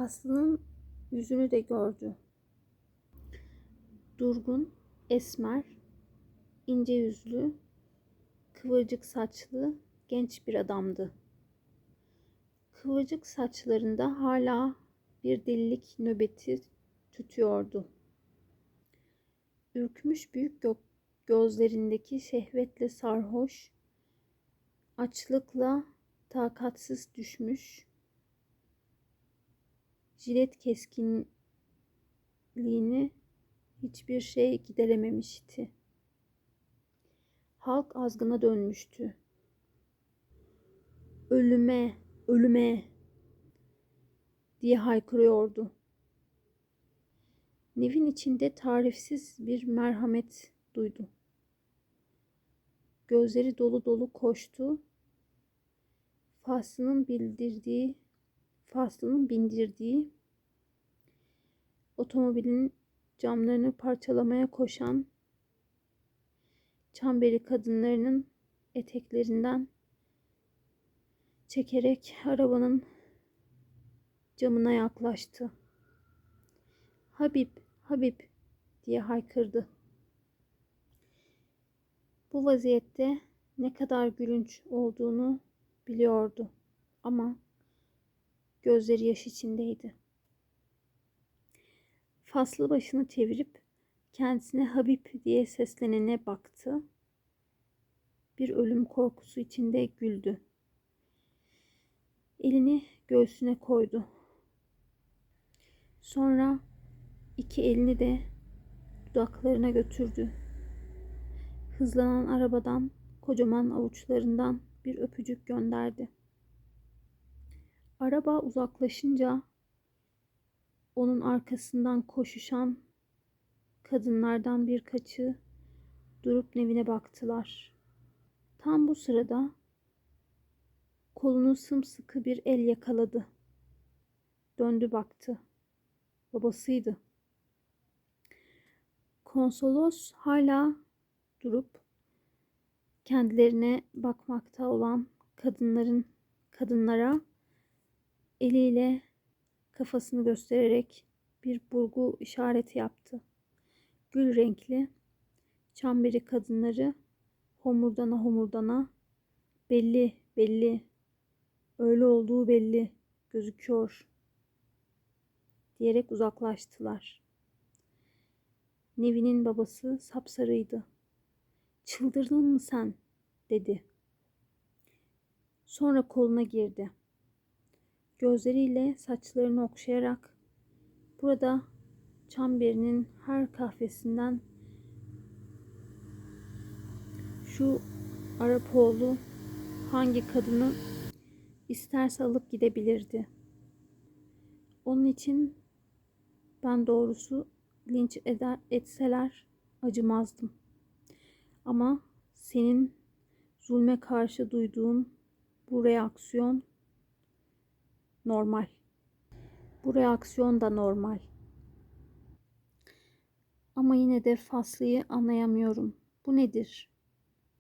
Faslı'nın yüzünü de gördü. Durgun, esmer, ince yüzlü, kıvırcık saçlı genç bir adamdı. Kıvırcık saçlarında hala bir delilik nöbeti tütüyordu. Ürkmüş büyük gö- gözlerindeki şehvetle sarhoş, açlıkla takatsiz düşmüş, jilet keskinliğini hiçbir şey giderememişti. Halk azgına dönmüştü. Ölüme, ölüme diye haykırıyordu. Nevin içinde tarifsiz bir merhamet duydu. Gözleri dolu dolu koştu. Faslı'nın bildirdiği, Faslı'nın bindirdiği otomobilin camlarını parçalamaya koşan Çamberi kadınlarının eteklerinden çekerek arabanın camına yaklaştı. Habib, Habib diye haykırdı. Bu vaziyette ne kadar gülünç olduğunu biliyordu ama gözleri yaş içindeydi. Faslı başını çevirip kendisine Habib diye seslenene baktı. Bir ölüm korkusu içinde güldü. Elini göğsüne koydu. Sonra iki elini de dudaklarına götürdü. Hızlanan arabadan kocaman avuçlarından bir öpücük gönderdi. Araba uzaklaşınca onun arkasından koşuşan kadınlardan birkaçı durup Nevin'e baktılar. Tam bu sırada kolunu sımsıkı bir el yakaladı. Döndü baktı. Babasıydı. Konsolos hala durup kendilerine bakmakta olan kadınların kadınlara eliyle kafasını göstererek bir burgu işareti yaptı. Gül renkli çamberi kadınları homurdana homurdana belli belli öyle olduğu belli gözüküyor diyerek uzaklaştılar. Nevin'in babası sapsarıydı. Çıldırdın mı sen? dedi. Sonra koluna girdi. Gözleriyle saçlarını okşayarak burada Çamberi'nin her kahvesinden şu Arapoğlu hangi kadını isterse alıp gidebilirdi. Onun için ben doğrusu linç eder, etseler acımazdım. Ama senin zulme karşı duyduğun bu reaksiyon normal. Bu reaksiyon da normal. Ama yine de Faslı'yı anlayamıyorum. Bu nedir?